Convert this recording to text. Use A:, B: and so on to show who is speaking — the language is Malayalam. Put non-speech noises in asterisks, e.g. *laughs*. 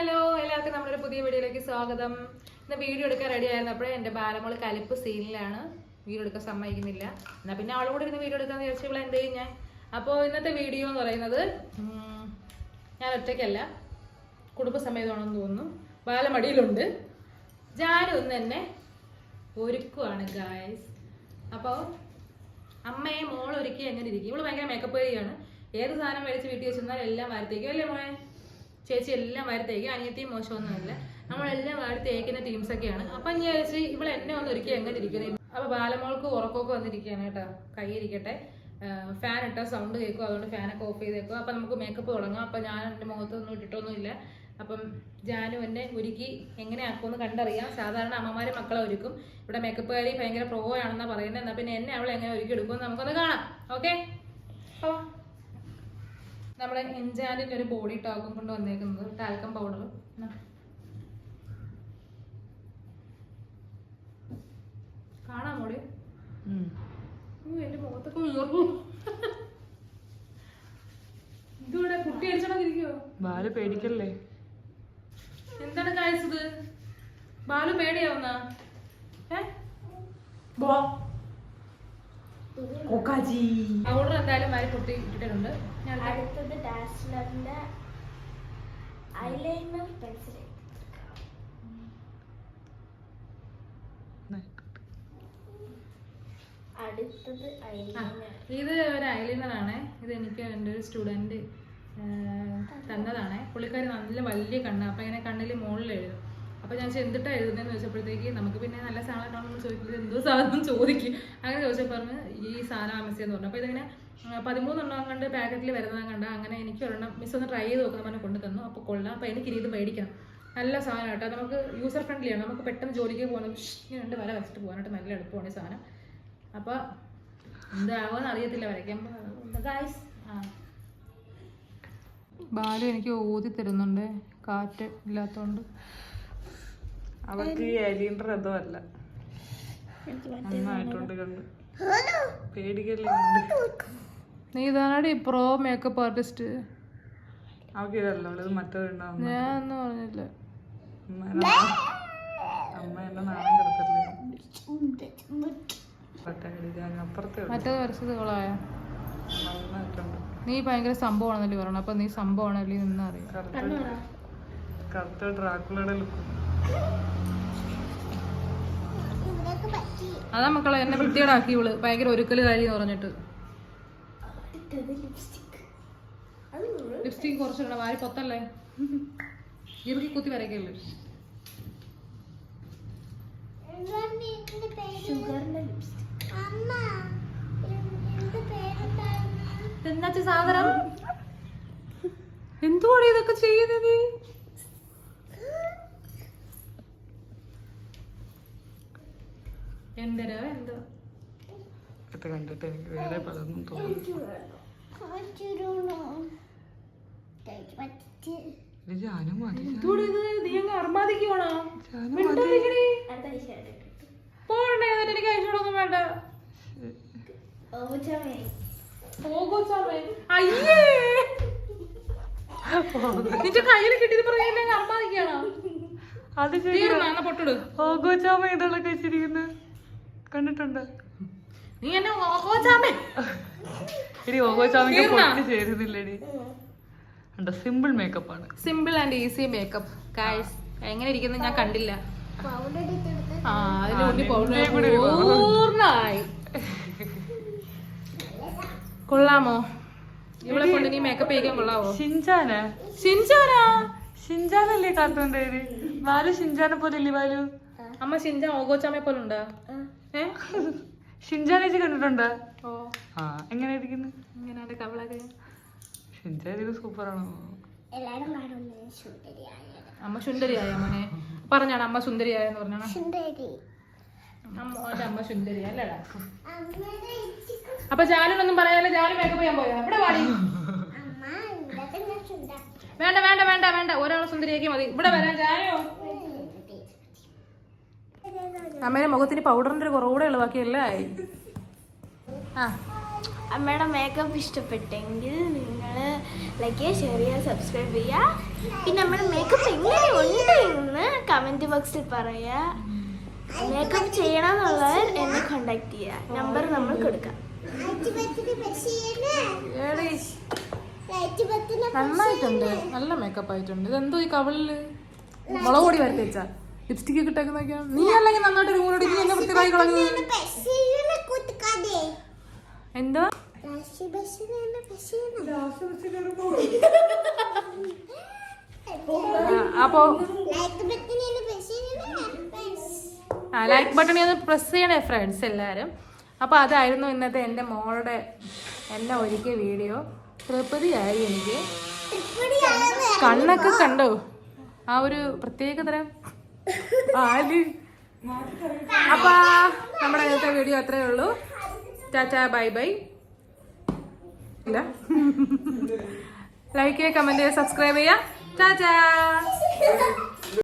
A: ഹലോ എല്ലാവർക്കും നമ്മുടെ പുതിയ വീഡിയോയിലേക്ക് സ്വാഗതം. ഇന്ന് വീഡിയോ എടുക്കാൻ റെഡി ആയിരുന്നു. എന്റെ ബാലമോൾ കലിപ്പ് സീനിലാണ് വീഡിയോ എടുക്കാൻ സമ്മതിക്കുന്നില്ല. എന്നാൽ പിന്നെ അവളോട് ഇരുന്ന് വീഡിയോ എടുക്കാൻ വിചാരിച്ചു ഇവിടെ എന്ത് ചെയ്യും ഞാൻ അപ്പോൾ ഇന്നത്തെ വീഡിയോ എന്ന് പറയുന്നത് ഞാൻ ഒറ്റയ്ക്കല്ല. കുടുംബസമേതമാണെന്ന് തോന്നുന്നു. ബാലമടിയിലുണ്ട്. ജാനു ഒന്ന് എന്നെ ഒരുക്കുവാണ് ഗായ്സ് അപ്പോൾ അമ്മയെ മോൾ ഒരുക്കി എങ്ങനെ ഇരിക്കും? ഇവൾ ഭയങ്കര മേക്കപ്പ് ഏരിയാണ് ഏത് സാധനം മേടിച്ച് വീട്ടിൽ വെച്ചിരുന്നാലും എല്ലാം വാരത്തേക്കും. അല്ലേ മോളെ? ചേച്ചി എല്ലാം വാരത്തേക്കും അനിയത്തിയും മോശമൊന്നുമില്ല നമ്മളെല്ലാം വാരി തേക്കുന്ന ടീംസൊക്കെയാണ് അപ്പം ഞാൻ ചേച്ചി ഇവിടെ എന്നെ ഒന്ന് ഒരുക്കി എങ്ങനെ ഇരിക്കുന്നത് അപ്പൊ ബാലമോൾക്ക് ഉറക്കമൊക്കെ വന്നിരിക്കുകയാണ് കേട്ടോ. കൈ ഇരിക്കട്ടെ. ഫാൻ ഇട്ടാൽ സൗണ്ട് കേൾക്കും അതുകൊണ്ട് ഫാനൊക്കെ ഓഫ് ചെയ്തേക്കും. അപ്പം നമുക്ക് മേക്കപ്പ് തുടങ്ങാം. അപ്പം ഞാൻ എന്റെ മുഖത്തൊന്നും ഇട്ടിട്ടൊന്നുമില്ല. അപ്പം ജാനു എന്നെ ഒരുക്കി എങ്ങനെ ആക്കുമെന്ന് കണ്ടറിയാം. സാധാരണ അമ്മമാരെ മക്കളെ ഒരുക്കും. ഇവിടെ മേക്കപ്പ് കാരി ഭയങ്കര പ്രോ ആണെന്നാണ് പറയുന്നത്. എന്നാൽ പിന്നെ എന്നെ അവളെ എങ്ങനെ ഒരുക്കി എടുക്കുമെന്ന് നമുക്കൊന്ന് കാണാം. ഓക്കെ അപ്പോൾ നമ്മുടെ എൻജാനിന്റെ ഒരു ബോഡി ടോക്കും കൊണ്ട് വന്നേക്കുന്നത് ടാൽക്കം പൗഡർ കാണാം മോളി. എന്റെ മുഖത്തൊക്കെ ഉയർന്നു ഇതിവിടെ കുട്ടി അടിച്ചോണ്ടിരിക്കോ
B: ബാൽ പേടിക്കല്ലേ?
A: എന്താണ് കാഴ്ചത് ബാലു പേടിയാവുന്ന? ഏ? പൗഡർ എന്തായാലും മാരി പൊട്ടി ഇട്ടിട്ടുണ്ട്. ഞാൻ
C: അടുത്തത് ഡാസ്ലറിന്റെ ഐലൈനർ പെൻസിൽ അടുത്തത് ഐലൈനർ
A: ഇത് ഒരു ഐലൈനർ ആണ്. ഇത് എനിക്ക് എന്റെ ഒരു സ്റ്റുഡന്റ് തന്നതാണ്. പുള്ളിക്കാരി നല്ല വലിയ കണ്ണ്. അപ്പം ഇങ്ങനെ കണ്ണിൽ മുകളിൽ എഴുതും. അപ്പം ഞാൻ ചെന്നിട്ടാണ് എഴുതുന്നതെന്ന് ചോദിച്ചപ്പോഴത്തേക്ക് നമുക്ക് പിന്നെ നല്ല സാധനം നമ്മൾ ചോദിക്കുന്നത് എന്തോ സാധനം ചോദിക്കും. അങ്ങനെ ചോദിച്ചപ്പോൾ പറഞ്ഞ് ഈ സാധനം മിസ് എന്ന് പറഞ്ഞു. അപ്പോൾ ഇതിങ്ങനെ പതിമൂന്നെണ്ണം കണ്ട് പാക്കറ്റിൽ വരുന്നത് കണ്ട അങ്ങനെ എനിക്ക് ഒരെണ്ണം മിസ് ഒന്ന് ട്രൈ ചെയ്ത് നോക്കാൻ പറഞ്ഞ് കൊണ്ടു തന്നു അപ്പോൾ കൊള്ളാം. അപ്പോൾ എനിക്ക് ഇത് മേടിക്കണം. നല്ല സാധനം കേട്ടോ. നമുക്ക് യൂസർ ഫ്രണ്ട്ലി ആണ്. നമുക്ക് പെട്ടെന്ന് ജോലിക്ക് പോകണം രണ്ട് വര വെച്ചിട്ട് പോകാനായിട്ട് നല്ല എളുപ്പമാണ് ഈ സാധനം. അപ്പോൾ എന്താകുമെന്ന് അറിയത്തില്ല വരയ്ക്കാൻ. ബാലു എനിക്ക് ഊതി തരുന്നുണ്ട്. കാറ്റ് ഇല്ലാത്തോണ്ട്.
B: അവർക്ക് ഈ അലിയന്റെ രഥമല്ല നന്നായിട്ടുണ്ട് കണ്ട്. പേടിക്കല്ലേ
A: നീ ഇതാണടി പ്രോ മേക്കപ്പ് ആർട്ടിസ്റ്റ്
B: അവക്ക് ഇതല്ലോ ഇത് മറ്റവരുണ്ടാവുന്ന
A: ഞാൻ ഒന്നും പറഞ്ഞില്ല.
B: അമ്മ എന്നെ നാണം കിടത്തല്ലേ മറ്റേ
A: മറ്റേത് വരച്ചത് കൊളായ നീ ഭയങ്കര സംഭവമാണെന്നല്ലേ പറയണം. അപ്പൊ നീ സംഭവമാണല്ലേ നിന്ന് അറിയാം.
B: കറുത്ത കറുത്ത ഡ്രാക്കുളയുടെ ലുക്ക്
A: അതാ മക്കളെ എന്നെ വൃത്തിയോടാക്കി ഇവൾ. ഭയങ്കര ഒരുക്കൽ കാര്യം എന്ന് പറഞ്ഞിട്ട്.
C: ലിപ്സ്റ്റിക്
A: കുറച്ചിടണം. വാരി പൊത്തല്ലേ? ഇറുക്കി കുത്തി വരയ്ക്കല്ലേ?
C: എന്താ ലിപ്സ്റ്റിക് അമ്മ എന്ത് പേരുണ്ടായിരുന്നു
A: എന്നാച്ച സാധനം? എന്തുവാണ് ഇതൊക്കെ ചെയ്യുന്നത്? എന്തരോ എന്തോ.
B: ഇത് കണ്ടിട്ട് എനിക്ക് വേറെ പലതും തോന്നുന്നു ജാനും മതി
A: പോകണ്ടേ എനിക്ക് വേണ്ട. അയ്യേ! നിന്റെ കയ്യിൽ കിട്ടിയത് പറയാൻ അർമാദിക്കാണോ
B: അത് ശരി
A: പൊട്ടിടും എന്നാ പൊട്ടിട്.
B: ഓഗോ ചാമ ഇതുള്ള കഴിച്ചിരിക്കുന്നത് കണ്ടിട്ടുണ്ട്.
A: നീ എന്നെ
B: ഓഹോചാമേ ഇനി
A: ഓഹോചാമിക്ക്?
B: പൊട്ടി ചേരുന്നില്ലടി. ഉണ്ട് സിമ്പിൾ മേക്കപ്പ് ആണ്.
A: Simple and easy makeup guys എങ്ങനെ ഇരിക്കുന്നത് ഞാൻ കണ്ടില്ല. ആ
B: ഒരു
A: പൗഡർ പൂർണമായി. കൊള്ളാമോ? ഇവിടെ കൊണ്ട് നീ മേക്കപ്പ് ചെയ്യിക്കാൻ കൊള്ളാവോ?
B: ഷിൻചാന
A: ഷിൻചാനാ
B: ഷിൻചാനല്ലേ കാർട്ടൂൺ ഡയറി ബാലു ഷിൻചാനെ പോലെ ഇല്ലേ ബാലു?
A: അമ്മ ഷിൻചാൻ ഓഗോച്ചാമെ പോലെ ഉണ്ട് ഏ?
B: ഷിൻചാൻ ചേച്ചി കണ്ടിട്ടുണ്ടോ?
A: ഓ.
B: ആ എങ്ങനെ ഇരിക്കുന്നു
A: കവളൊക്കെ.
B: സൂപ്പറാണോ.
A: അമ്മ സുന്ദരിയായ മോനെ? പറഞ്ഞാണ് അമ്മ സുന്ദരിയായെന്ന് പറഞ്ഞാണ്.
C: സുന്ദരി.
A: അമ്മ അമ്മ അല്ലടാ. അപ്പൊ ജാലിനൊന്നും പറയാതെ ജാലി മേക്കപ്പ് ചെയ്യാൻ പോയോ? ഇവിടെ പാടി?
C: അമ്മ ഇവിടെ ഞാൻ സുന്ദരി
A: വേണ്ട വേണ്ട വേണ്ട വേണ്ട. ഒരാൾ സുന്ദരിയാക്കി മതി. ഇവിടെ വരാൻ ജാനോ അമ്മേനെ മുഖത്തിന് പൗഡറിന്റെ ഒരു കുറവുകൂടെ ഉള്ളു ആയി ആ.
D: അമ്മയുടെ മേക്കപ്പ് ഇഷ്ടപ്പെട്ടെങ്കിൽ നിങ്ങൾ ലൈക്ക് ചെയ്യുക ഷെയർ ചെയ്യുക സബ്സ്ക്രൈബ് ചെയ്യുക. പിന്നെ നമ്മുടെ മേക്കപ്പ് എങ്ങനെയുണ്ട് എന്ന് കമന്റ് ബോക്സിൽ പറയുക മേക്കപ്പ് ചെയ്യണമെന്നുള്ളവർ എന്നെ കോണ്ടാക്ട് ചെയ്യുക. നമ്പർ നമ്മൾ കൊടുക്കാം.
A: നന്നായിട്ടുണ്ട്. നല്ല മേക്കപ്പ് ആയിട്ടുണ്ട്. ഇതെന്തോ ഈ കവളിൽ? മുളക് പൊടി വരട്ടി വെച്ചാ. ലിപ്സ്റ്റിക് ഒക്കെ ഇട്ടേക്കുന്നൊക്കെയാ നീ അല്ലെങ്കിൽ നന്നായിട്ട് റൂളടി നീ എന്നെ വൃത്തിയായി കളഞ്ഞത് എന്തോ? അപ്പോ ആ ലൈക്ക് ബട്ടൺ ഒന്ന് പ്രസ് ചെയ്യണേ ഫ്രണ്ട്സ് എല്ലാരും. അപ്പോൾ അതായിരുന്നു ഇന്നത്തെ എന്റെ മോളുടെ എന്നെ ഒരുക്കിയ വീഡിയോ തൃപ്തിയായി എനിക്ക്. കണ്ണൊക്കെ കണ്ടോ? ആ ഒരു പ്രത്യേക തരം അപ്പൊ നമ്മുടെ ഇന്നത്തെ വീഡിയോ അത്രേ ഉള്ളൂ. Ta ta bye bye. ഇല്ല. *laughs* ലൈക്ക് ചെയ്യുക കമന്റ് ചെയ്യുക സബ്സ്ക്രൈബ് ചെയ്യുക. ടാറ്റാ.